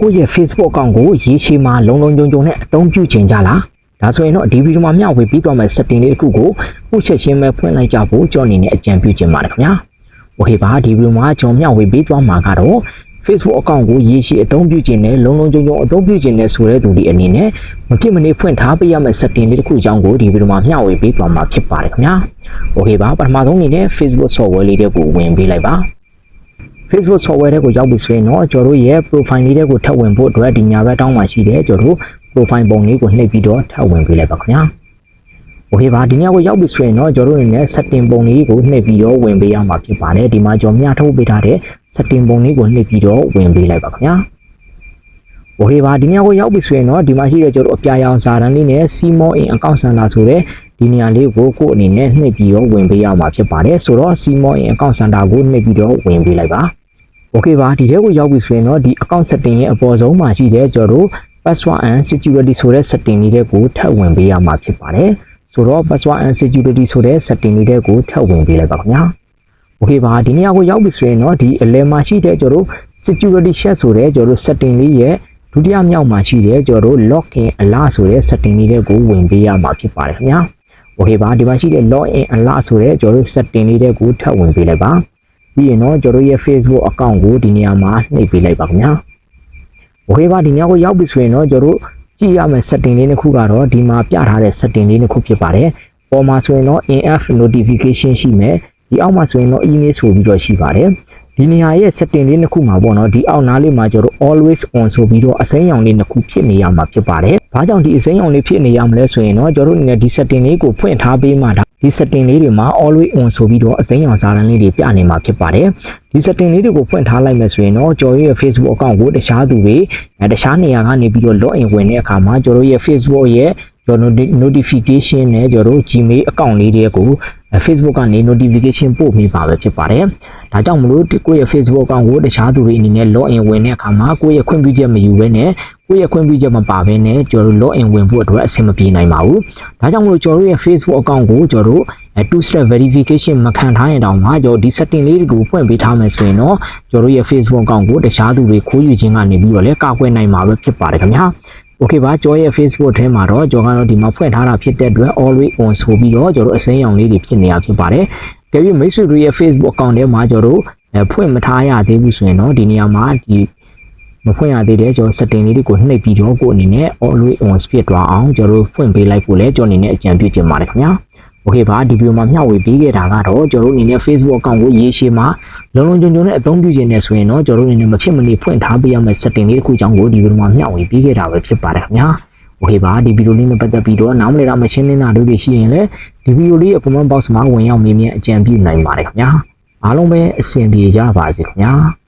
ကိုယ့်ရဲ့ Facebook account ကိုရေရှည်မှာလုံလုံခြုံခြုံနဲ့အသုံးပြုချင်ကြလားဒါဆိုရင်တော့ဒီဗီဒီယိုမှာမျှဝေပြီးသွားမယ့် setting လေးတစ်ခုကိုခုချက်ချင်းပဲဖွင့်လိုက်ကြဖို့ကျွန်အနေနဲ့အကြံပြုချင်ပါတယ်ခင်ဗျာ Okay ပါဒီဗီဒီယိုမှာကျွန်မျှဝေပြီးသွားမှာကတော့ Facebook account ကိုရေရှည်အသုံးပြုခြင်းနဲ့လုံလုံခြုံခြုံအသုံးပြုခြင်းနဲ့ဆိုတဲ့သူဒီအနေနဲ့မဖြစ်မနေဖွင့်ထားပေးရမယ့် setting လေးတစ်ခုအကြောင်းကိုဒီဗီဒီယိုမှာမျှဝေပေးသွားမှာဖြစ်ပါတယ်ခင်ဗျာ။ Okay ပါပထမဆုံးအနေနဲ့ Facebook software လေးတွေကိုဝင်ပေးလိုက်ပါ။ Facebook software တွေကိုရောက်ပြီဆိုရင်တော့ကျွန်တော်တို့ရဲ့ profile လေးတွေကိုထပ်ဝင်ဖို့အတွက်ဒီညာဘက်တောင်းမှာရှိတယ်ကျွန်တော်တို့ profile ပုံလေးကိုနှိပ်ပြီးတော့ထပ်ဝင်ပေးလိုက်ပါခင်ဗျာ။ Okay ပါဒီညကိုရောက်ပြီဆိုရင်တော့ကျွန်တော်တို့အနေနဲ့ setting ပုံလေးကိုနှိပ်ပြီးတော့ဝင်ပေးရမှာဖြစ်ပါတယ်ဒီမှာကျွန်တော်မျှထုတ်ပေးထားတဲ့ setting ပုံလေးကိုနှိပ်ပြီးတော့ဝင်ပေးလိုက်ပါခင်ဗျာ။ Okay ပါဒီညကိုရောက်ပြီဆိုရင်တော့ဒီမှာရှိတဲ့ကျွန်တော်တို့အပြာရောင်စာတန်းလေးနဲ့ Simo in account center ဆိုတဲ့ ဒီနေရာလေးကိုကိုယ့်အနေနဲ့နှိပ်ပြီးတော့ဝင်ပေးရမှာဖြစ်ပါတယ်ဆိုတော့ Simo in account center ကိုနှိပ်ပြီးတော့ဝင်ပေးလိုက်ပါ။ Okay ပါဒီထဲကိုရောက်ပြီဆိုရင်တော့ဒီ account setting ရဲ့အပေါ်ဆုံးမှာရှိတဲ့ကျွန်တော်တို့ password and security ဆိုတဲ့ setting လေးတွေကိုထပ်ဝင်ပေးရမှာဖြစ်ပါတယ်ဆိုတော့ password and security ဆိုတဲ့ setting လေးတွေကိုထပ်ဝင်ပေးလိုက်ပါခင်ဗျာ Okay ပါဒီနေရာကိုရောက်ပြီဆိုရင်တော့ဒီအလဲမှာရှိတဲ့ကျွန်တော်တို့ security check ဆိုတဲ့ကျွန်တော်တို့ setting လေးရဲ့ဒုတိယမြောက်မှာရှိတဲ့ကျွန်တော်တို့ login alert ဆိုတဲ့ setting လေးတွေကိုဝင်ပေးရမှာဖြစ်ပါတယ်ခင်ဗျာ Okay ပါဒီမှာရှိတဲ့ login alert ဆိုတဲ့ကျွန်တော်တို့ setting လေးတွေကိုထပ်ဝင်ပေးလိုက်ပါပြီးရင်တော့ကျွန်တော်ရဲ့ Facebook account ကိုဒီနေရာမှာနှိပ်ပေးလိုက်ပါခင်ဗျာ โอเคပါဒီညကိုရောက်ပြီဆိုရင်တော့ကျွန်တော်တို့ကြည့်ရမယ့် setting လေးတစ်ခုကတော့ဒီမှာပြထားတဲ့ setting လေးတစ်ခုဖြစ်ပါတယ်။ပေါ်မှာဆိုရင်တော့ in-app notification ရှိမယ်။ဒီအောက်မှာဆိုရင်တော့ email ဆိုပြီးတော့ရှိပါတယ်။ ဒီနေရာရဲ့ setting လေးတစ်ခုမှာပေါ့နော်ဒီအောက်နားလေးမှာကျွန်တော်တို့ always on ဆိုပြီးတော့အစိမ်းရောင်လေးတစ်ခုဖြစ်နေရမှာဖြစ်ပါတယ်။ဘာကြောင့်ဒီအစိမ်းရောင်လေးဖြစ်နေရမလဲဆိုရင်တော့ကျွန်တော်တို့အနေနဲ့ဒီ setting လေးကိုဖွင့်ထားပေးမှဒါဒီ setting လေးတွေမှာ always on ဆိုပြီးတော့အစိမ်းရောင်စာတန်းလေးတွေပြနေမှာဖြစ်ပါတယ်။ဒီ setting လေးတွေကိုဖွင့်ထားလိုက်မယ်ဆိုရင်တော့ကျွန်တော်ရဲ့ Facebook account ကိုတခြားသူတွေအဲတခြားနေရာကနေပြီးတော့ login ဝင်တဲ့အခါမှာကျွန်တော်ရဲ့ Facebook ရဲ့ ကျွန်တော် notification နဲ့ကျွန်တော် Gmail account လေးတွေကို Facebook ကနေ notification ပို့မိပါပဲဖြစ်ပါတယ်။ဒါကြောင့်မလို့ကိုယ့်ရဲ့ Facebook account ကိုတခြားသူတွေအနေနဲ့ login ဝင်တဲ့အခါမှာကိုယ့်ရဲ့ခွင့်ပြုချက်မယူဘဲနဲ့ကိုယ့်ရဲ့ခွင့်ပြုချက်မပါဘဲနဲ့ကျွန်တော် login ဝင်ဖို့အတွက်အဆင်မပြေနိုင်ပါဘူး။ဒါကြောင့်မလို့ကျွန်တော်ရဲ့ Facebook account ကိုကျွန်တော် two step verification မခံထားရင်တောင်မှကျွန်တော်ဒီ setting လေးတွေကိုဖွင့်ပေးထားမယ်ဆိုရင်တော့ကျွန်တော်ရဲ့ Facebook account ကိုတခြားသူတွေခိုးယူခြင်းကနေပြီးတော့လည်းကာကွယ်နိုင်မှာပဲဖြစ်ပါတယ်ခင်ဗျာ။ Okay ပါကျော်ရဲ့ Facebook ထဲမှာတော့ကျော်ကတော့ဒီမှာဖွင့်ထားတာဖြစ်တဲ့အတွက် always on ဆိုပြီးတော့ကျော်တို့အစိမ်းရောင်လေးတွေဖြစ်နေတာဖြစ်ပါတယ်။ကြည့်ပြီးမိတ်ဆွေတို့ရဲ့ Facebook account ထဲမှာကျော်တို့ဖွင့်မထားရသေးဘူးဆိုရင်တော့ဒီနေရာမှာဒီမဖွင့်ရသေးတဲ့ကျော် setting လေးတွေကိုနှိပ်ပြီးတော့ကိုယ်အနေနဲ့ always on ဖြစ်သွားအောင်ကျော်တို့ဖွင့်ပေးလိုက်ဖို့လဲကျော်အနေနဲ့အကြံပြုချင်ပါတယ်ခင်ဗျာ။ Okay ပါဒီဗီဒီယိုမှာမျှဝေပေးခဲ့တာကတော့ကျွန်တော်တို့အနေနဲ့ Facebook account ကိုရေးရှင်းမှာလုံလုံခြုံခြုံနဲ့အသုံးပြုခြင်းနဲ့ဆိုရင်တော့ကျွန်တော်တို့အနေနဲ့မဖြစ်မနေဖွင့်ထားပေးရမယ့် setting လေးတစ်ခုကြောင့်ကိုဒီဗီဒီယိုမှာမျှဝေပေးခဲ့တာပဲဖြစ်ပါတယ်ခင်ဗျာ။ Okay ပါဒီဗီဒီယိုလေးနဲ့ပတ်သက်ပြီးတော့နားမလည်တာမရှင်းလင်းတာတို့တွေရှိရင်လည်းဒီဗီဒီယိုလေးရဲ့ comment box မှာဝင်ရောက်မေးမြန်းအကြံပြုနိုင်ပါတယ်ခင်ဗျာ။အားလုံးပဲအဆင်ပြေကြပါစေခင်ဗျာ။